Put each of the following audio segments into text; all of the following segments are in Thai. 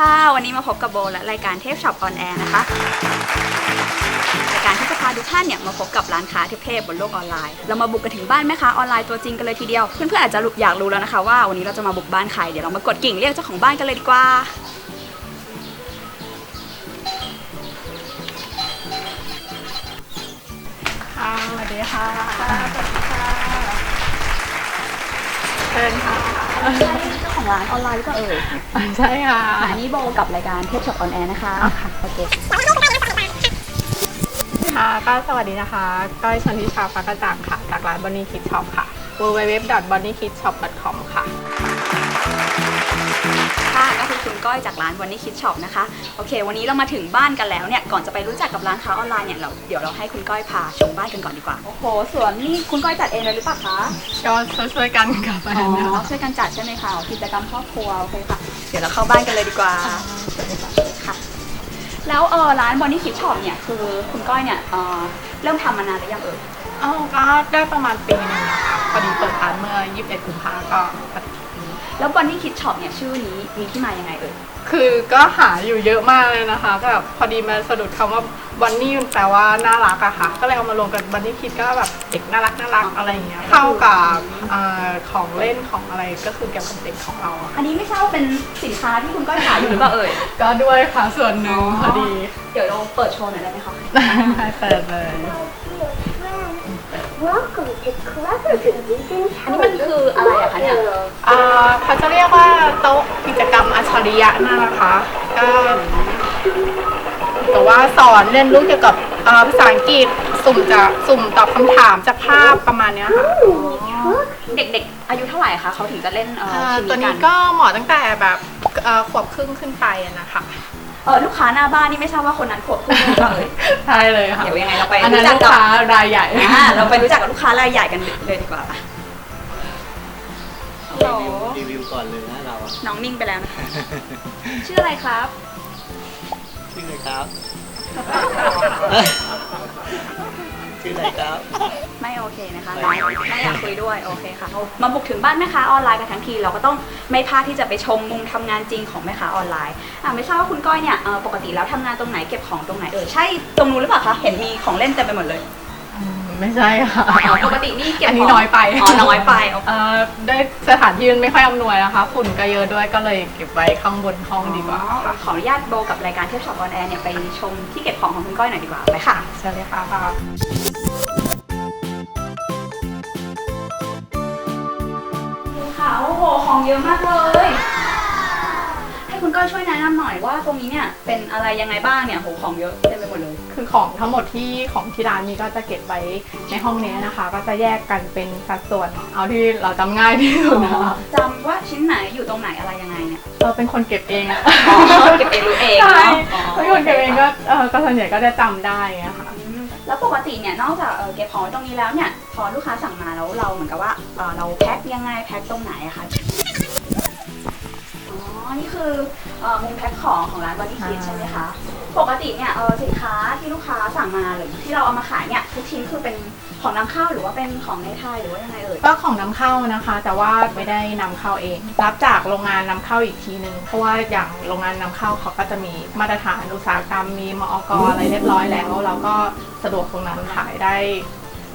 ค่ะ วันนี้มาพบกับโบและรายการเทพช็อปออนแอร์นะคะ รายการที่จะพาทุกท่านเนี่ยมาพบกับร้านค้าเทพๆบนโลกออนไลน์ เรามาบุกกันถึงบ้านแม่ค้าออนไลน์ตัวจริงกันเลยทีเดียว เพื่อนๆอาจจะอยากรู้แล้วนะคะว่าวันนี้เราจะมาบุกบ้านใคร เดี๋ยวเรามากดกิ่งเรียกเจ้าของบ้านกันเลยดีกว่า ค่ะสวัสดีค่ะสวัสดีค่ะเชิญค่ะเจ้า ของร้านออนไลน์ก็เอ่ยใช่ค่ะอันนี้โบกับรายการเทพช็อปออนแอร์นะคะอ๋อค่ะ โอเค ค่ะก็สวัสดีนะคะก้อยชนทิชาฟ้ากระจ่างค่ะ จากร้าน Bonnie Kid Shop ค่ะ www.bonniekidshop.com ค่ะค่ะก็คือ คุณก้อยจากร้านวันนี้คิดช็อปนะคะโอเค วันนี้เรามาถึงบ้านกันแล้วเนี่ยก่อนจะไปรู้จักกับร้านค้าออนไลน์เนี่ยเราเดี๋ยวเราให้คุณก้อยพาชมบ้านกันก่อนดีกว่าโอ้โหสวนนี่คุณก้อยจัดเองเลยหรือเปล่าคะก็ช่วยๆกันกับแฟอ๋นนะอคะช่วยกันจัดใช่ไหมคะกิจกรรมครอบครัวโอเคค่ะเดี๋ยวเราเข้าบ้านกันเลยดีกว่าค่ะ แล้วเออร้านบอนนี่คิดช็อปเนี่ยคือคุณก้อยเนี่ยเออเริ่มทำมานานหรือยังเอ่ยอ๋อก็ได้ประมาณปีหนึงนะคะพอดีเปิดร้านเมื่อ 21 กุมภาก็ แล้วบอนนี่คิดช็อปเนี่ยชื่อนี้มีที่มายังไงเอ่ย คือก็หาอยู่เยอะมากเลยนะคะก็แบบพอดีมาสะดุดคำว่าบันนี่มันแปลว่าน่ารักอะค่ะ ก็เลยเอามารวมกันบันนี่คิดก็แบบเด็กน่ารักน่ารักอะไรอย่างเงี้ยเข้ากับเอ่อของเล่นของอะไรก็คือเกี่ยวกับเด็กของเราอะอันนี้ไม่ทราบว่าเป็นสินค้าที่คุณก้อยขายอยู่หรือเปล่าเอ่ย ก็ด้วยค่ะส่วนหนึ่งพอดีเดี๋ยวเราเปิดโชว์หน่อยได้ไหมคะ ได้เปิดเลย Welcome to Clever Division อันนี้มันคืออะไรอะคะเนี่ย อ่า เขาจะเรียกว่าโต๊ะกิจกรรมอัจฉริยะน่านะคะก็แต่ว่าสอนเรียนรู้เกี่ยวกับอ่าภาษาอังกฤษสุ่มจะสุ่มตอบคำถามจากภาพประมาณเนี้ยค่ะเด็กๆ อายุเท่าไหร่คะเขาถึงจะเล่นเอ่ออ่าชิ้นตัวนี้กันี้นก็เหมาะตั้งแต่แบบเอ่อขวบครึ่งขึ้นไปอะนะคะ เออลูกค้าหน้าบ้านนี่ไม่ทราบว่าคนนั้นขวบครึ่งหรือเปล่าเอ่ย ใช่เลยค่ะเดี๋ยวยังไงเราไปอันนั้นรู้จักลูกกับค้ารายใหญ่ อ่าเราไปรู้จักกับลูกค้ารายใหญ่กันเลยดีกว่าปะเอารีวิว ก่อนเลยนะเราอะน้องนิ่งไปแล้วนะคะ ชื่ออะไรครับ ชื่ออะไรครับ ชื่ออะไรครับ ไม่โอเคนะคะน้องไม่อยากคุยด้วยโอเคค่ะ มาบุกถึงบ้านแม่ค้าออนไลน์กันทั้งทีเราก็ต้องไม่พลาดที่จะไปชมมุมทำงานจริงของแม่ค้าออนไลน์อ่าไม่ทราบว่าคุณก้อยเนี่ยเอ่อปกติแล้วทำงานตรงไหนเก็บของตรงไหนเออใช่ตรงนู้นหรือเปล่าคะเห็นมีของเล่นเต็มไปหมดเลยอืม ไม่ใช่ค่ะ อ๋อปกตินี่เก็บอันนี้ของน้อยไป อ๋อ น้อยไปโอเค เอ่อด้วยสถานที่มันไม่ค่อยอำนวยนะคะ ฝุ่นก็เยอะด้วยก็เลยเก็บไว้ข้างบนห้องดีกว่าค่ะขออนุญาตโบกับรายการเทปช็อปออนแอร์เนี่ยไปชมที่เก็บของของคุณก้อยหน่อยดีกว่าไปค่ะ ใช่เลยค่ะค่ะ โอ้โห ของเยอะมากเลย ให้คุณก้อยช่วยแนะนำหน่อยว่าตรงนี้เนี่ยเป็นอะไรยังไงบ้างเนี่ยโหของเยอะเต็มไปหมดเลย คือของทั้งหมดที่ของที่ร้านนี้ก็จะเก็บไว้ในห้องนี้นะคะ ก็จะแยกกันเป็นสัดส่วน เอาที่เราจำง่ายที่สุดนะคะจำว่าชิ้นไหนอยู่ตรงไหนอะไรยังไงเนี่ยเราเป็นคนเก็บเองอะอ๋อเก็บเองรู้เองใช่เนาะเป็นคนเก็บเองก็เออก็ส่วนใหญ่ก็จะจำได้อะค่ะอืมแล้วปกติเนี่ยนอกจากเอ่อเก็บของไว้ตรงนี้แล้วเนี่ยพอลูกค้าสั่งมาแล้วเราเหมือนกับว่าเอ่อเราแพ็คยังไงแพ็คตรงไหนอะคะอ๋อนี่คือเอ่อมุมแพ็คของของร้านบอดี้คิดอ่าใช่ไหมคะ ปกติเนี่ยเอ่อสินค้าที่ลูกค้าสั่งมาหรือที่เราเอามาขายเนี่ยทุกชิ้นคือเป็นของนำเข้าหรือว่าเป็นของในไทยหรือว่ายังไงเอ่ยก็ของนำเข้านะคะ แต่ว่าไม่ได้นำเข้าเอง รับจากโรงงานนำเข้าอีกทีนึง เพราะว่าอย่างโรงงานนำเข้าเขาก็จะมีมาตรฐานอุตสาหกรรมมีมอกอะไรเรียบร้อยแล้ว เราก็สะดวกตรงนั้นขายได้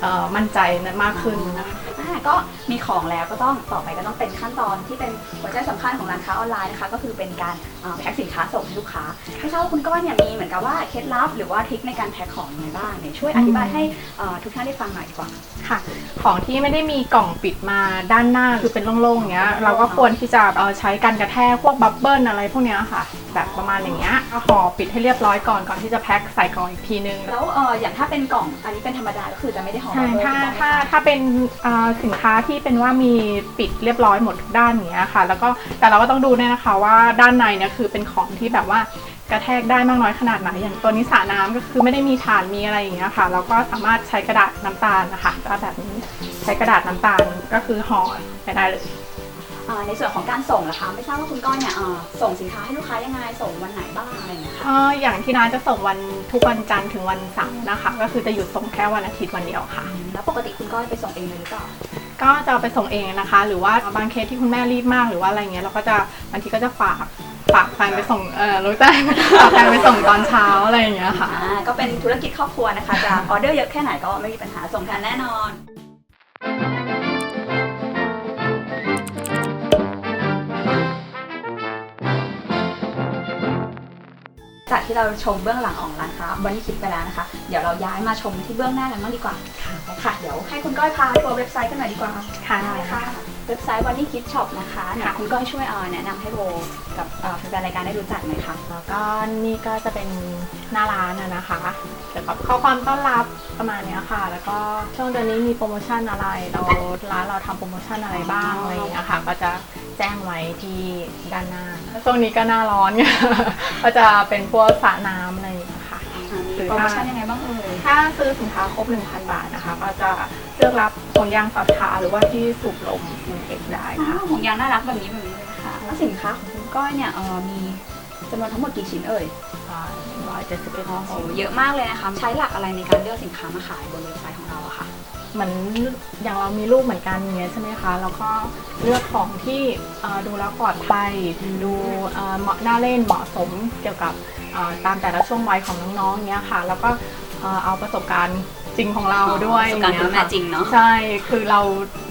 เอ่อมั่นใจมากขึ้นนะคะอ่า ก็มีของแล้วก็ต้องต่อไปก็ต้องเป็นขั้นตอนที่เป็นหัวใจสำคัญของร้านค้าออนไลน์นะคะ ก็คือเป็นการเอ่อแพ็คสินค้าส่งให้ลูกค้าไม่ทราบว่าคุณก้อยเนี่ยมีเหมือนกับว่าเคล็ดลับหรือว่าทริคในการแพ็คของยังไงบ้างเนี่ยช่วยอธิบายให้เอ่อทุกท่านได้ฟังหน่อยดีกว่า ค่ะของที่ไม่ได้มีกล่องปิดมาด้านหน้าคือเป็นโล่งๆอย่างเงี้ยเราก็ควรที่จะเอ่อใช้กันกระแทกพวกบับเบิ้ลอะไรพวกเนี้ยค่ะ แบบประมาณอย่างเงี้ยก็ห่อปิดให้เรียบร้อยก่อนก่อนที่จะแพ็คใส่กล่องอีกทีนึงแล้วเอ่ออย่างถ้าเป็นกล่องอันนี้เป็นธรรมดาก็คือจะไม่ได้ห่อใช่บับเบิ้ลถ้าถูกต้องไหมถ้าคะถ้าเป็นอ่าสินค้าที่เป็นว่ามีปิดเรียบร้อยหมดทุกด้านอย่างเงี้ยค่ะ แล้วก็แต่เราก็ต้องดูด้วยนะคะว่าด้านในเนี่ยคือเป็นของที่แบบว่ากระแทกได้มากน้อยขนาดไหนอย่างตัวนี้สระน้ำก็คือไม่ได้มีฐานมีอะไรอย่างเงี้ยค่ะ เราก็สามารถใช้กระดาษน้ำตาลนะคะก็แบบนี้ใช้กระดาษน้ำตาลก็คือห่อไปได้เลยอ่าในส่วนของการส่งล่ะคะไม่ทราบว่าคุณก้อยเนี่ยเอ่อส่งสินค้าให้ลูกค้ายังไงส่งวันไหนบ้างอะไรอย่างเงี้ยค่ะก็อย่างที่ร้านจะส่งวันทุกวันจันทร์ถึงวันเสาร์นะคะ ก็คือจะหยุดส่งแค่วันอาทิตย์วันเดียวค่ะ แล้วปกติคุณก้อยไปส่งเองเลยหรือเปล่า ก็จะเอาไปส่งเองนะคะ หรือว่าบางเคสที่คุณแม่รีบมากหรือว่าอะไรเงี้ยเราก็จะบางทีก็จะฝากฝากแฟนไปส่งเออรู้ใจฝากแฟนไปส่งตอนเช้าอะไรอย่างเงี้ยค่ะ อ่าก็เป็นธุรกิจครอบครัวนะคะ จะออเดอร์เยอะแค่ไหนก็ไม่มีปัญหาส่งทันแน่นอน ที่เราชมเบื้องหลังของร้านค้าวันนี้คิดไปแล้วนะคะ เดี๋ยวเราย้ายมาชมที่เบื้องหน้ากันบ้างดีกว่าค่ะค่ะเดี๋ยวให้คุณก้อยพาทัวร์เว็บไซต์กันหน่อยดีกว่าค่ะได้ค่ะ เว็บไซต์วันนี้คิดช็อปนะคะเนี่ยค่ะคุณก้อยช่วยเอ่อแนะนำให้โบกับเอ่อแฟนๆรายการได้รู้จักหน่อยค่ะ แล้วก็นี่ก็จะเป็นหน้าร้านอะนะคะเกี่ยวกับข้อความต้อนรับประมาณเนี้ยค่ะ แล้วก็ช่วงเดือนนี้มีโปรโมชั่นอะไร เราร้านเราทำโปรโมชั่นอะไรบ้างอะไรอย่างเงี้ยค่ะ ก็จะ แจ้งไว้ที่ด้านหน้าช่วงนี้ก็หน้าร้อนเนี่ยก็จะเป็นพวกสระน้ำอะไรอย่างเงี้ยค่ะมีโปรโมชั่นยังไงบ้างเอ่ย ถ้าซื้อสินค้าครบ 1,000 บาทนะคะ ก็จะเลือกรับผลยางสอดขาหรือว่าที่สูบลมมันเอกได้อ๋ค่ะอของยางน่ารักแบบนี้แบบนี้เลยค่ะ แล้วสินค้าของคุณก้อยเนี่ยเอ่อมีจำนวนทั้งหมดกี่ชิ้นเอ่ยร้อยเจ็ดสิบเอ็ดโอ้โหเยอะมากเลยนะคะ ใช้หลักอะไรในการเลือกสินค้ามาขายบนเว็บไซต์ของเราอะค่ะ เหมือนอย่างเรามีลูกเหมือนกันอย่างเงี้ยใช่ไหมคะแล้วก็เลือกของที่เอ่อดูแล้วปลอดภัยดูเอ่อเหมาะน่าเล่นเหมาะสมเกี่ยวกับเอ่อตามแต่ละช่วงวัยของน้องๆเงี้ยค่ะ แล้วก็เอ่อเอาประสบการณ์จริงของเราด้วยประสบการณ์อย่คุณงแม่เงี้ยค่ะจริงเนาะใช่คือเรา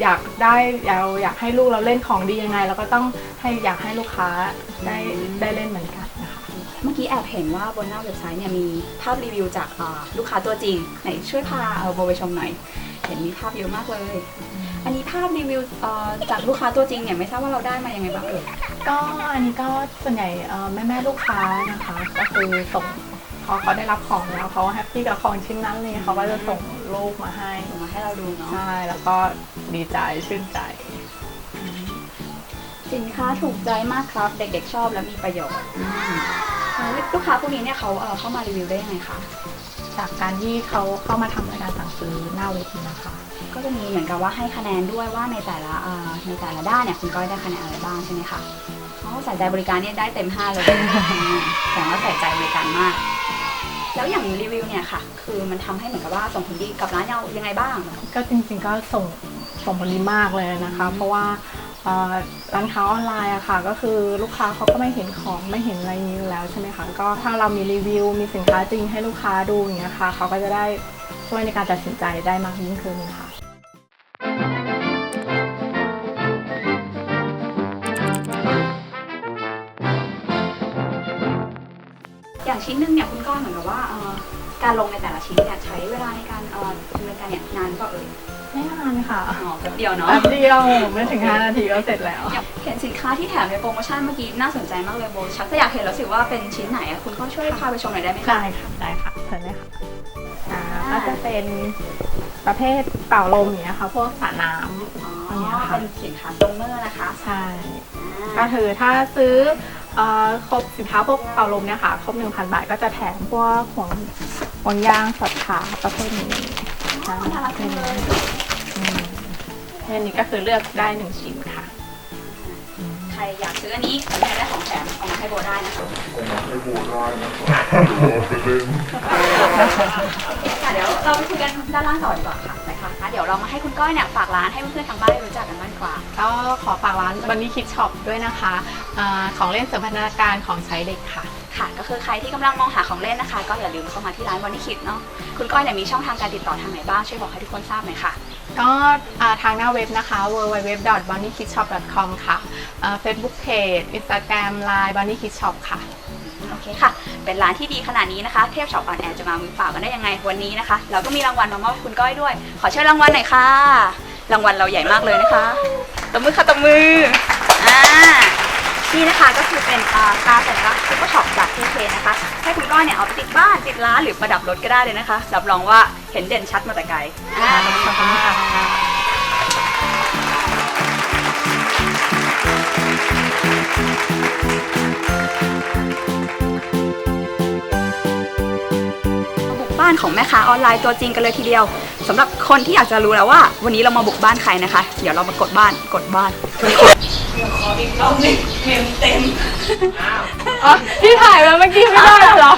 อยากได้เราอยากให้ลูกเราเล่นของดียังไงเราก็ต้องให้อยากให้ลูกค้าได้อืมได้เล่นเหมือนกันนะคะ เมื่อกี้แอบเห็นว่าบนหน้าเว็บไซต์เนี่ยมีภาพรีวิวจากเอ่อลูกค้าตัวจริงไหนช่วยพาเอ่อโบไปชมหน่อย เห็นมีภาพเยอะมากเลย อันนี้ภาพรีวิวเอ่อจากลูกค้าตัวจริงเนี่ยไม่ทราบว่าเราได้มายังไงบ้างเอ่ยก็อันนี้ก็ส่วนใหญ่แม่อแม่ๆลูกค้านะคะ ก็คือส่งพอเขาได้รับของแล้วเขาแฮปปี้กับของชิ้นนั้นเลยเขาก็จะส่งรูปมาให้ส่งมาให้เราดูเนาะใช่แล้วก็ดีใจชื่นใจ สินค้าถูกใจมากครับ เด็กๆชอบและมีประโยชน์อืมแล้วลูกค้าพวกนี้เนี่ยเขาเอ่อเข้ามารีวิวได้ยังไงคะ จากการที่เขาเข้ามาทำรายการสั่งซื้อหน้าเวทีนะคะ ก็จะมีเหมือนกับว่าให้คะแนนด้วยว่าในแต่ละเอ่อในแต่ละด้านเนี่ยคุณก้อยได้คะแนนอะไรบ้างใช่ไหมคะอ๋อใส่ใจบริการเนี่ยได้เต็มห้าเลยอืมแต่ว่าใส่ใจบริการมาก แล้วอย่างรีวิวเนี่ยค่ะ คือมันทำให้เหมือนกับว่าส่งผลดีกับร้านเรายังไงบ้าง ก็จริงๆก็ส่งส่งผลดีมากเลยนะคะ เพราะว่าเอ่อ ร้านค้าออนไลน์อะค่ะ ก็คือลูกค้าเขาก็ไม่เห็นของไม่เห็นอะไรนี่แล้วใช่ไหมคะก็ถ้าเรามีรีวิวมีสินค้าจริงให้ลูกค้าดูอย่างเงี้ยค่ะเขาก็จะได้ช่วยในการตัดสินใจได้มากยิ่งขึ้นค่ะอย่างชิ้นหนึ่งเนี่ยคุณก้อยเหมือนกับว่าการลงในแต่ละชิ้นเนี่ยใช้เวลาในการดำเนินการเนี่ยนานหรือเปล่าเอ่ย ไม่นานค่ะอ๋อแป๊บเดียวเนาะแป๊บเดียวไม่ถึง 5 นาทีก็เสร็จแล้ว เห็นสินค้าที่แถมในโปรโมชั่นเมื่อกี้น่าสนใจมากเลยโบชักจะอยากเห็นแล้วสิว่าเป็นชิ้นไหนอะคุณก็ช่วยพาไปชมหน่อยได้ไหมคะได้ค่ะได้ค่ะเชิญเลยค่ะอ่าก็จะเป็นประเภทเป่าลมอย่างเงี้ยค่ะ พวกสระน้อ๋ออันเนี้ยค่ะเป็นสินค้าตรงเมอร์นะคะำใช่อ่าก็คือถ้าซื้อเอ่อครบสินค้าพวกเป่าลมเนี่ยค่ะ ครบ 1,000 บาทก็จะแถมพวกห่วงห่วงยางสอดขาประเภทนี้ใช่น่ารักจังเลยอืม อันนี้ก็คือเลือกได้หนึ่งชิ้นค่ะ ใครอยากซื้ออันนี้หรืออยากได้ของแถมเอามาให้โบได้นะคะให้บูได้นะครับหรือว่าไปเล่นโอเคค่ะเดี๋ยวเราไปคุยกันด้านล่างต่อดีกว่าค่ะไปค่ะเดี๋ยวเรามาให้คุณก้อยเนี่ยฝากร้านให้เพื่อนๆทางบ้านได้รู้จักกันบ้างดีกว่า ก็ขอฝากร้านวันนี้คิดช็อปด้วยนะคะอาของเล่นเสริมพัฒนาการของใช้เด็กค่ะ ค่ะ ก็คือใครที่กำลังมองหาของเล่นนะคะ ก็อย่าลืมเข้ามาที่ร้านวันนี้คิดเนาะคุณก้อยเนี่ยมีช่องทางการติดต่อทางไหนบ้างช่วยบอกให้ทุกคนทราบหน่อยค่ะ ก็ทางหน้าเว็บนะคะ www.bonnykidshop.com ค่ะอ่า Facebook Page Instagram Line Bonnie Kids Shop ค่ะ โอเคค่ะ เป็นร้านที่ดีขนาดนี้นะคะ เทพช็อปออนแอร์จะมามือเปล่ากันได้ยังไงวันนี้นะคะ เราก็มีรางวัลมามอบให้คุณก้อยด้วย ขอเชิญรางวัลหน่อยค่ะ รางวัลเราใหญ่มากเลยนะคะ ตบมือค่ะตบมือ อ่า นี่นะคะก็คือเป็นตาสัญลักษณ์ซุปเปอร์ช็อปจากเทเพนะคะ ให้คุณก้อยเนี่ยเอาไปติดบ้านติดร้านหรือประดับรถก็ได้เลยนะคะรับรองว่าเห็นเด่นชัดมาแต่ไกลขอบคุณค่ะบุกบ้านของแม่ค้าออนไลน์ตัวจริงกันเลยทีเดียวสำหรับคนที่อยากจะรู้แล้วว่า วันนี้เรามาบุกบ้านใครนะคะ เดี๋ยวเรามากดบ้านกดบ้าน เต็ม อ๋อที่ถ่ายมาเมื่อกี้ไม่ได้เหรอ